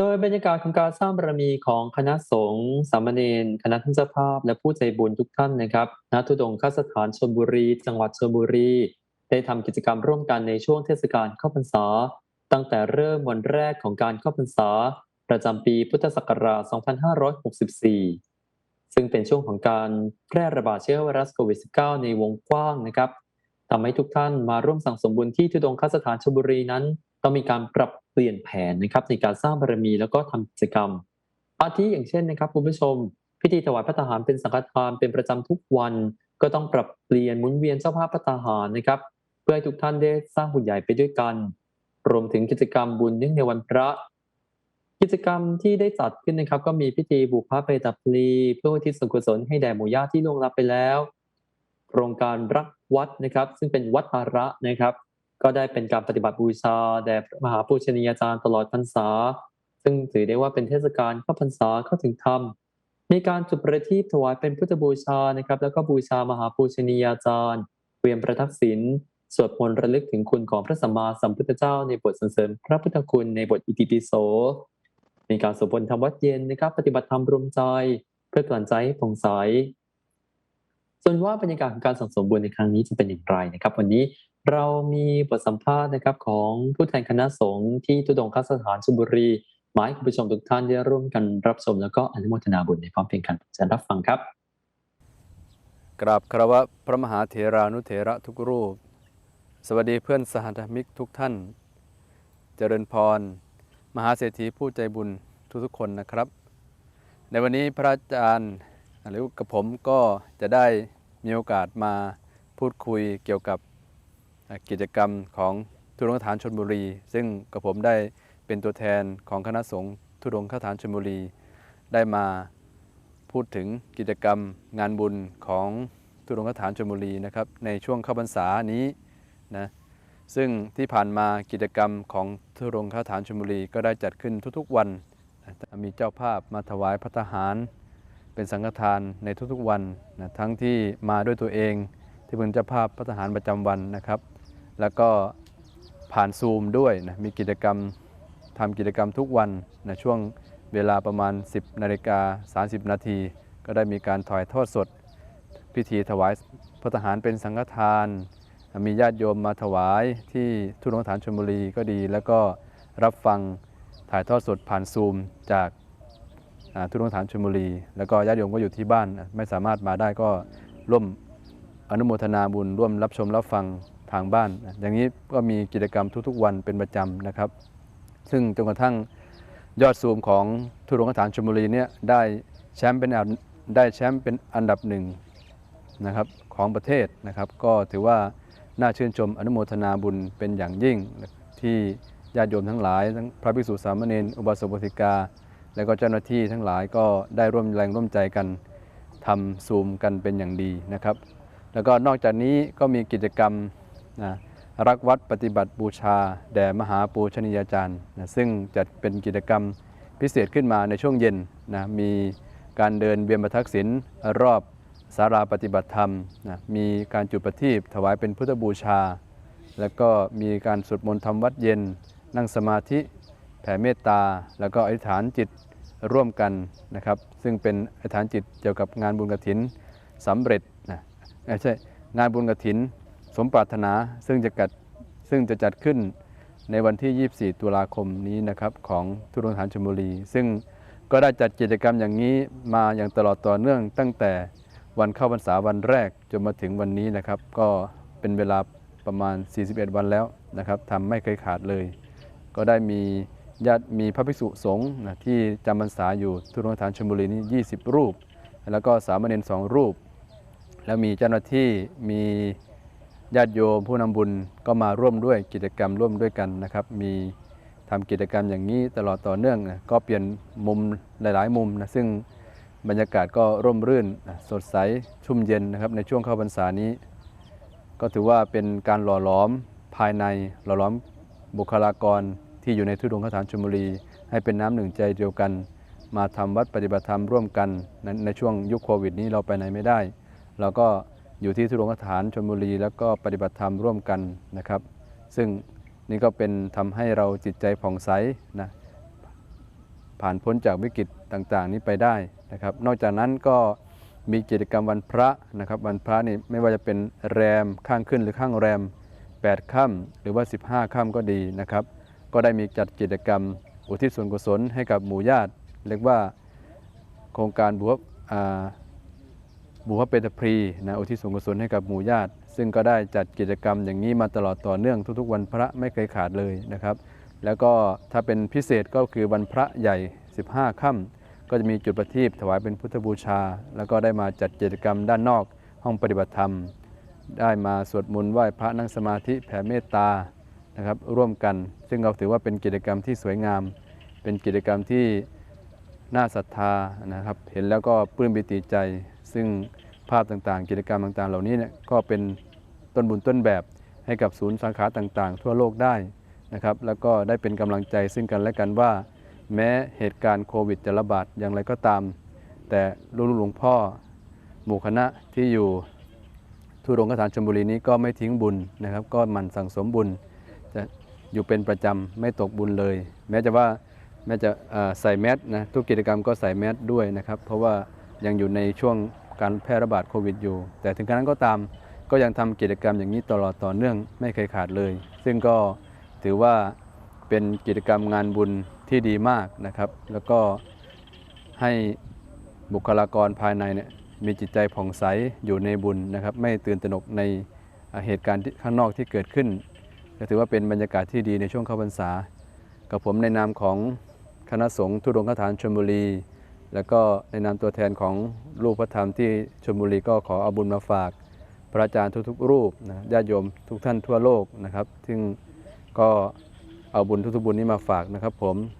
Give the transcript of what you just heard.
โดยบรรยากาศของการสร้างบารมีของคณะสงฆ์สามเณรคณะท่านเจ้าภาพ และผู้ใจบุญทุกท่านนะครับณทุดงคสถานชลบุรี จังหวัดชลบุรี ได้ทำกิจกรรมร่วมกันในช่วงเทศกาลเข้าพรรษา ตั้งแต่เริ่มวันแรกของการเข้าพรรษา ประจำปีพุทธศักราช 2564 ซึ่งเป็นช่วงของการแพร่ระบาดเชื้อไวรัสโควิด -19 ในวงกว้างนะครับทำให้ทุกท่านมาร่วมสั่งสมบุญที่ทุดงคสถานชลบุรีนั้น ต้องมีการปรับเปลี่ยนแผนนะครับในการสร้างบารมีแล้วก็ทำกิจกรรม อาทิอย่างเช่นนะครับคุณผู้ชม พิธีถวายพระทหารเป็นสังฆทานเป็นประจำทุกวัน ก็ต้องปรับเปลี่ยนหมุนเวียนเจ้าภาพพระทหารนะครับ เพื่อให้ทุกท่านได้สร้างบุญใหญ่ไปด้วยกัน รวมถึงกิจกรรมบุญเนื่องในวันพระ กิจกรรมที่ได้จัดขึ้นนะครับ ก็มีพิธีบุพเพตัพลีเพื่อทิศส่วนกุศลให้แด่หมู่ญาติที่ล่วงลับไปแล้ว โครงการรักวัดนะครับ ซึ่งเป็นวัดภาระนะครับ ก็ได้เป็นการปฏิบัติบูชาแด่มหาปูชนียาจารย์ตลอดพรรษา ซึ่งถือได้ว่าเป็นเทศกาลเข้าพรรษาเข้าถึงธรรมมีการจุดประทีปถวายเป็นพุทธบูชานะครับ แล้วก็บูชามหาปูชนียาจารย์เวียนประทักษิณสวดมนต์ระลึกถึงคุณของพระสัมมาสัมพุทธเจ้า ในบทสรรเสริญพระพุทธคุณในบทอิติปิโส มีการสวดมนต์ทำวัดเย็นนะครับ ปฏิบัติธรรมรวมใจ เพื่อกลั่นใจให้ผ่องใสส่วนว่าบรรยากาศของการสังสมบุญในครั้งนี้จะเป็นอย่างไรนะครับ วันนี้ เรามีบทสัมภาษณ์นะครับของผู้แทนคณะสงฆ์ที่ทุดงคสถานชลบุรีหมาให้คุณผู้ชมทุกท่านได้ร่วมกันรับชมแล้วก็อนุโมทนาบุญในพร้อมเพียงกันจะรับฟังครับ กราบคารวะพระมหาเถรานุเถระทุกรูป สวัสดีเพื่อนสหธรรมิกทุกท่าน เจริญพร มหาเศรษฐีผู้ใจบุญทุกๆคนนะครับ ในวันนี้พระอาจารย์หรือกับผมก็จะได้มีโอกาสมาพูดคุยเกี่ยวกับ กิจกรรมของทุดงคฐานชนบุรี ซึ่งกับผมได้เป็นตัวแทนของคณะสงฆ์ทุดงคฐานชนบุรี ได้มาพูดถึงกิจกรรมงานบุญของทุดงคฐานชนบุรีนะครับในช่วงเข้าพรรษานี้นะซึ่งที่ผ่านมากิจกรรมของทุดงคฐานชนบุรีก็ได้จัดขึ้นทุกๆวันมีเจ้าภาพมาถวายพระทหาร เป็นสังฆทานในทุกๆวันนะทั้งที่มาด้วยตัวเอง ที่เป็นเจ้าภาพพระทหารประจำวันนะครับ แล้วก็ผ่านซูมด้วยนะมีกิจกรรมทำกิจกรรมทุกวันนะช่วงเวลาประมาณ 10นาฬิกา30 นาที ก็ได้มีการถ่ายทอดสด พิธีถวายพระทหารเป็นสังฆทาน มีญาติโยมมาถวายที่ทุนงฐานชลบุรีก็ดี แล้วก็รับฟังถ่ายทอดสดผ่านซูมจากอ่าทุนงฐานชลบุรี แล้วก็ญาติโยมก็อยู่ที่บ้านไม่สามารถมาได้ก็ร่วม อนุโมทนาบุญร่วมรับชมรับฟังทางบ้าน อย่างนี้ก็มีกิจกรรมทุกๆ วันเป็นประจำนะครับ ซึ่งจนกระทั่งยอดซูมของทุรงคฐานชลบุรีเนี่ยได้แชมป์เป็นอันได้แชมป์เป็นอันดับหนึ่งนะครับของประเทศนะครับ ก็ถือว่าน่าชื่นชมอนุโมทนาบุญเป็นอย่างยิ่งที่ญาติโยมทั้งหลายทั้งพระภิกษุสามเณรอุบาสกอุบาสิกา และก็เจ้าหน้าที่ทั้งหลายก็ได้ร่วมแรงร่วมใจกันทำซูมกันเป็นอย่างดีนะครับ แล้วก็นอกจากนี้ก็มีกิจกรรมนะรักวัดปฏิบัติบูชา แด่มหาปูชนียาจารย์นะซึ่งจัดเป็นกิจกรรมพิเศษขึ้นมาในช่วงเย็นนะมีการเดินเวียนประทักษิณรอบสาราปฏิบัติธรรมนะมีการจุดประทีปถวายเป็นพุทธบูชา แล้วก็มีการสวดมนต์ทำวัดเย็น นั่งสมาธิแผ่เมตตา แล้วก็อธิษฐานจิตร่วมกันนะครับ ซึ่งเป็นอธิษฐานจิตเกี่ยวกับงานบุญกฐินสำเร็จ ใช่งานบุญกฐิน สมปรารถนาซึ่งจะจัดซึ่งจะจัดขึ้นในวันที่ 24 ตุลาคมนี้นะครับของทุรงฐานชลบุรี ซึ่งก็ได้จัดกิจกรรมอย่างนี้มาอย่างตลอดต่อเนื่อง ตั้งแต่วันเข้าพรรษาวันแรกจนมาถึงวันนี้นะครับ ก็เป็นเวลาประมาณ 41 วันแล้วนะครับทำไม่เคยขาดเลย ก็ได้มีญาติมีพระภิกษุสงฆ์นะที่จำพรรษาอยู่ทุรงฐานชลบุรีนี้ 20 รูป แล้วก็สามเณรสองรูป แล้วมีเจ้าหน้าที่มีญาติโยมผู้นำบุญก็มาร่วมด้วยกิจกรรมร่วมด้วยกันนะครับ มีทำกิจกรรมอย่างนี้ตลอดต่อเนื่องนะก็เปลี่ยนมุมหลาย ๆ มุมนะซึ่งบรรยากาศก็ร่มรื่นสดใสชุ่มเย็นนะครับในช่วงเข้าพรรษานี้ ก็ถือว่าเป็นการหล่อหลอมภายในหล่อหลอมบุคลากรที่อยู่ในทุดงคฐานชลบุรี ให้เป็นน้ำหนึ่งใจเดียวกัน มาทำวัดปฏิบัติธรรมร่วมกันในในช่วงยุคโควิดนี้เราไปไหนไม่ได้ เราก็อยู่ที่ทุรงคฐานชลบุรี แล้วก็ปฏิบัติธรรมร่วมกันนะครับ ซึ่งนี่ก็เป็นทำให้เราจิตใจผ่องใสนะผ่านพ้นจากวิกฤตต่างๆ นี้ไปได้นะครับ นอกจากนั้นก็มีกิจกรรมวันพระนะครับ วันพระนี่ไม่ว่าจะเป็นแรมข้างขึ้นหรือข้างแรม 8ค่ำหรือว่า 15ค่ำก็ดีนะครับ ก็ได้มีจัดกิจกรรมอุทิศส่วนกุศลให้กับหมู่ญาติ เรียกว่าโครงการบุพอ่าบุพเปตพรีนะอุทิศส่วนกุศลให้กับหมู่ญาติ ซึ่งก็ได้จัดกิจกรรมอย่างนี้มาตลอดต่อเนื่องทุกๆ วันพระไม่เคยขาดเลยนะครับ แล้วก็ถ้าเป็นพิเศษก็คือวันพระใหญ่ 15ค่ำก็จะมีจุดประทีปถวายเป็นพุทธบูชา แล้วก็ได้มาจัดกิจกรรมด้านนอก ห้องปฏิบัติธรรม ได้มาสวดมนต์ไหว้พระนั่งสมาธิแผ่เมตตานะครับร่วมกัน ซึ่งเราถือว่าเป็นกิจกรรมที่สวยงาม เป็นกิจกรรมที่น่าศรัทธานะครับ เห็นแล้วก็ปลื้มปิติใจ ซึ่งภาพต่างๆ กิจกรรมต่างๆ เหล่านี้เนี่ยก็เป็นต้นบุญต้นแบบให้กับศูนย์สาขาต่างๆ ทั่วโลกได้นะครับ แล้วก็ได้เป็นกำลังใจซึ่งกันและกันว่า แม้เหตุการณ์โควิดจะระบาดอย่างไรก็ตาม แต่ลูกหลวงพ่อ หมู่คณะที่อยู่ทุรงคฐานชลบุรีนี้ก็ไม่ทิ้งบุญนะครับ ก็หมั่นสั่งสมบุญ จะอยู่เป็นประจำไม่ตกบุญเลย แม้จะว่าแม้จะใส่แมสนะทุกกิจกรรมก็ใส่แมสด้วยนะครับ เพราะว่ายังอยู่ในช่วง การแพร่ระบาดโควิดอยู่ แต่ถึงกระนั้นก็ตามก็ยังทำกิจกรรมอย่างนี้ตลอดต่อเนื่องไม่เคยขาดเลย ซึ่งก็ถือว่าเป็นกิจกรรมงานบุญที่ดีมากนะครับ แล้วก็ให้บุคลากรภายในเนี่ยมีจิตใจผ่องใสอยู่ในบุญนะครับ ไม่ตื่นตระหนกในเหตุการณ์ข้างนอกที่เกิดขึ้น ก็ถือว่าเป็นบรรยากาศที่ดีในช่วงเข้าพรรษา กับผมในนามของคณะสงฆ์ทุดงคฐานชลบุรี แล้วก็ในนามตัวแทนของลูกพระธรรมที่ชลบุรีก็ขอเอาบุญมาฝาก พระอาจารย์ทุกๆ รูปนะญาติโยมทุกท่านทั่วโลกนะครับ ซึ่งก็เอาบุญทุกๆบุญนี้มาฝากนะครับผม